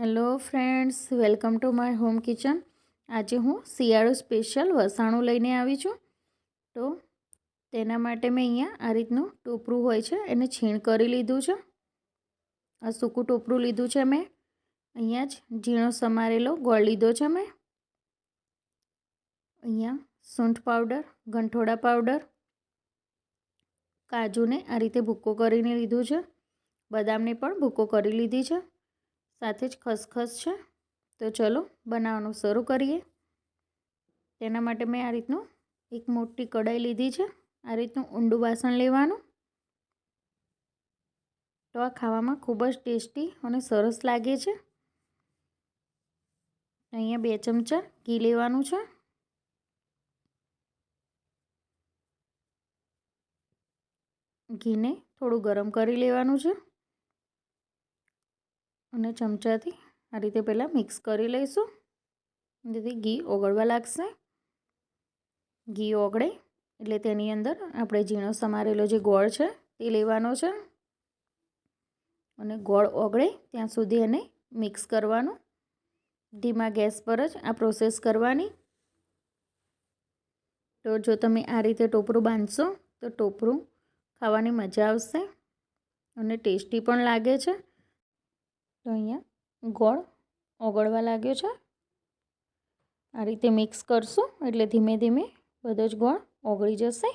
Hello friends, welcome to my home kitchen. આજે હું શિયાળો સ્પેશિયલ વસાણું લઈને આવી છું. તો તેના માટે મેં અહીંયા આ રીતનું ટોપરું હોય છે, એને છીણ કરી લીધું છે. આ સૂકું ટોપરું લીધું છે મેં. અહીંયા જ ઝીણો સમારેલો ગોળ લીધો છે મેં. અહીંયા સૂંઠ પાવડર, ગંઠોડા પાવડર, કાજુને આ રીતે ભૂક્કો કરીને લીધું છે. બદામને પણ ભૂક્કો કરી લીધી છે. સાથે જ ખસખસ છે. તો ચલો બનાવવાનું શરૂ કરીએ. તેના માટે મેં આ રીતનું એક મોટી કઢાઈ લીધી છે. આ રીતનું ઊંડું વાસણ લેવાનું. તો આ ખાવામાં ખૂબ જ ટેસ્ટી અને સરસ લાગે છે. અહીંયા બે ચમચા ઘી લેવાનું છે. ઘીને થોડું ગરમ કરી લેવાનું છે. અને ચમચાથી આ રીતે પહેલાં મિક્સ કરી લઈશું. જેથી ઘી ઓગળવા લાગશે. ઘી ઓગળે એટલે તેની અંદર આપણે ઝીણો સમારેલો જે ગોળ છે તે લેવાનો છે. અને ગોળ ઓગળે ત્યાં સુધી એને મિક્સ કરવાનું. ધીમા ગેસ પર જ આ પ્રોસેસ કરવાની. તો જો તમે આ રીતે ટોપરું બાંધશો તો ટોપરું ખાવાની મજા આવશે અને ટેસ્ટી પણ લાગે છે. તો અહીંયા ગોળ ઓગળવા લાગ્યો છે. આ રીતે મિક્સ કરશું એટલે ધીમે ધીમે બધો જ ગોળ ઓગળી જશે.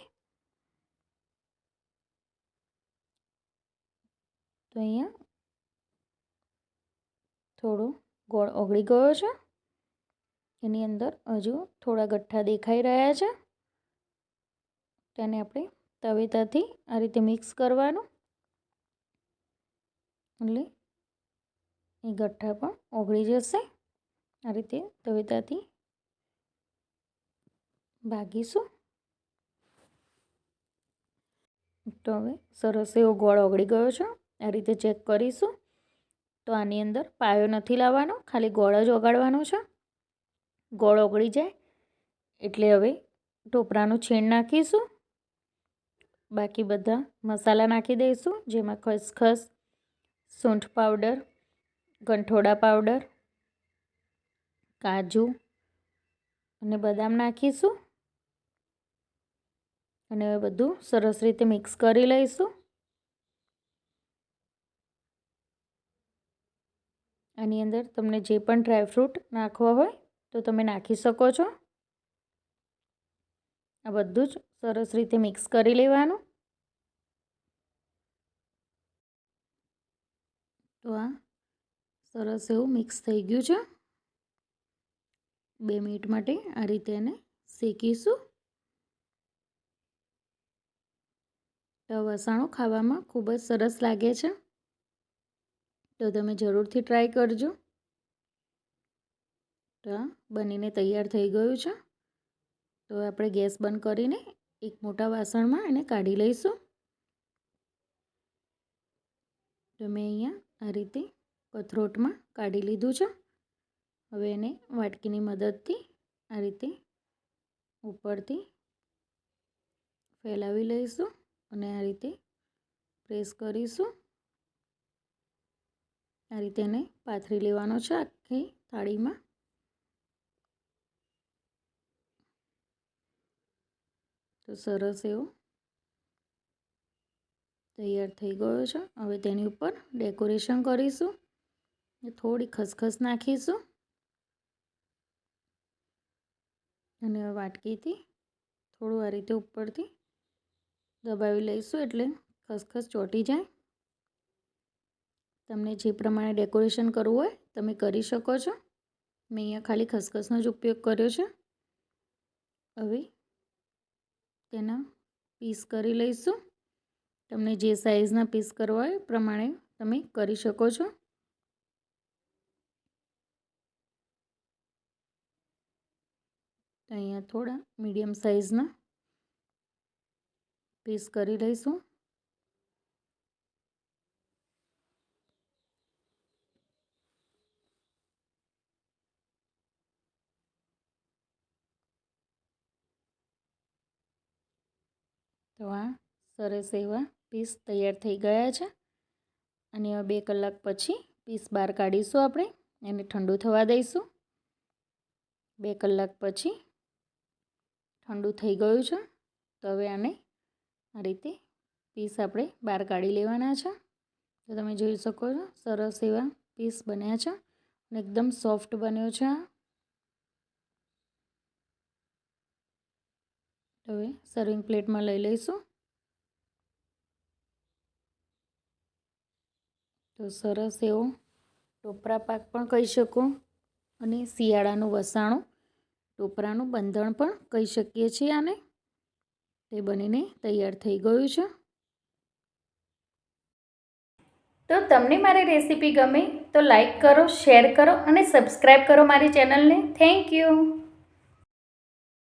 તો અહીંયા થોડો ગોળ ઓગળી ગયો છે. એની અંદર હજુ થોડા ગઠ્ઠા દેખાઈ રહ્યા છે. તેને આપણે તવેતાથી આ રીતે મિક્સ કરવાનું. એટલે એ ગઠ્ઠા પણ ઓગળી જશે. આ રીતે તવેતાથી ભાગીશું. તો હવે સરસ એવો ગોળ ઓગળી ગયો છે. આ રીતે ચેક કરીશું. તો આની અંદર પાયો નથી લાવવાનો, ખાલી ગોળ જ ઓગાળવાનો છે. ગોળ ઓગળી જાય એટલે હવે ટોપરાનું છીણ નાખીશું. બાકી બધા મસાલા નાખી દઈશું, જેમાં ખસખસ, સૂંઠ પાવડર ગંઠોડા પાવડર, કાજુ અને બદામ નાખીશું. અને હવે બધું સરસ રીતે મિક્સ કરી લઈશું. આની અંદર તમને જે પણ ડ્રાયફ્રૂટ નાખવા હોય તો તમે નાખી શકો છો. આ બધું જ સરસ રીતે મિક્સ કરી લેવાનું. તો આ સરસ એવું મિક્સ થઈ ગયું છે. બે મિનિટ માટે આ રીતે એને શેકીશું. તો વસાણું ખાવામાં ખૂબ જ સરસ લાગે છે. તો તમે જરૂરથી ટ્રાય કરજો. તો બનીને તૈયાર થઈ ગયું છે. તો આપણે ગેસ બંધ કરીને એક મોટા વાસણમાં એને કાઢી લઈશું. તો મેં અહીંયા આ રીતે કથરોટમાં કાઢી લીધું છે. હવે એને વાટકીની મદદથી આ રીતે ઉપરથી ફેલાવી લઈશું અને આ રીતે પ્રેસ કરીશું. આ રીતે એને પાથરી લેવાનો છે આખી થાળીમાં. તો સરસ એવો તૈયાર થઈ ગયો છે. હવે તેની ઉપર ડેકોરેશન કરીશું. થોડી ખસખસ નાખીશું. અને વાટકીથી થોડું આ રીતે ઉપરથી દબાવી લઈશું એટલે ખસખસ ચોંટી જાય. તમને જે પ્રમાણે ડેકોરેશન કરવું હોય તમે કરી શકો છો. મેં અહીંયા ખાલી ખસખસનો જ ઉપયોગ કર્યો છે. હવે તેના પીસ કરી લઈશું. તમને જે સાઇઝના પીસ કરવા હોય પ્રમાણે તમે કરી શકો છો. અહીંયા થોડા મીડિયમ સાઇઝના પીસ કરી લઈશું. તો આ સરસ એવા પીસ તૈયાર થઈ ગયા છે. અને હવે બે કલાક પછી પીસ બહાર કાઢીશું આપણે, એને ઠંડુ થવા દઈશું. બે કલાક પછી ઠંડુ થઈ ગયું છે, તો હવે આને આ રીતે પીસ આપણે બહાર કાઢી લેવાના છે. તો તમે જોઈ શકો છો, સરસ એવા પીસ બન્યા છે અને એકદમ સોફ્ટ બન્યો છે હવે સર્વિંગ પ્લેટમાં લઈ લઈશું. તો સરસ એવો ટોપરા પાક પણ કહી શકો, અને શિયાળાનું વસાણું ટોપરાનું બંધણ પણ કહી શકીએ છીએ આને? તે બનીને તૈયાર થઈ ગયું છે. તો તમને મારી રેસીપી ગમે તો લાઈક કરો, શેર કરો અને સબસ્ક્રાઈબ કરો મારી ચેનલને. Thank you.